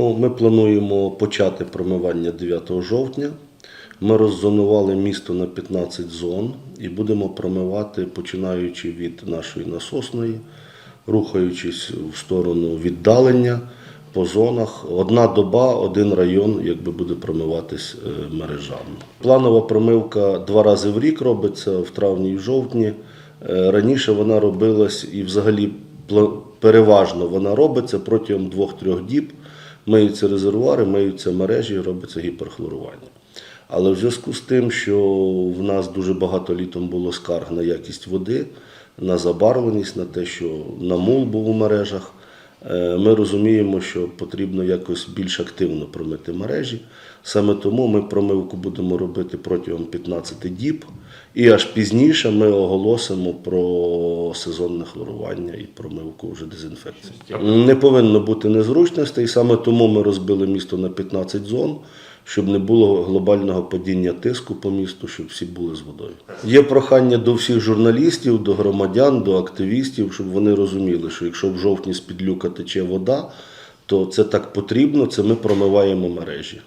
Ну, ми плануємо почати промивання 9 жовтня. Ми роззонували місто на 15 зон і будемо промивати, починаючи від нашої насосної, рухаючись в сторону віддалення по зонах. Одна доба, один район якби буде промиватись е, мережами. Планова промивка два рази в рік робиться в травні і в жовтні. Е, Раніше вона робилась і взагалі переважно вона робиться протягом двох-трьох діб. Миються резервуари, миються мережі, робиться гіперхлорування. Але в зв'язку з тим, що в нас дуже багато літом було скарг на якість води, на забарвленість, на те, що намул був у мережах, е, ми розуміємо, що потрібно якось більш активно промити мережі. Саме тому ми промивку будемо робити протягом 15 діб, і аж пізніше ми оголосимо про сезонне хлорування і промивку вже дезінфекції. Не повинно бути незручностей, саме тому ми розбили місто на 15 зон, щоб не було глобального падіння тиску по місту, щоб всі були з водою. Є прохання до всіх журналістів, до громадян, до активістів, щоб вони розуміли, що якщо в жовтні з під люка тече вода, то це так потрібно, це ми промиваємо мережі.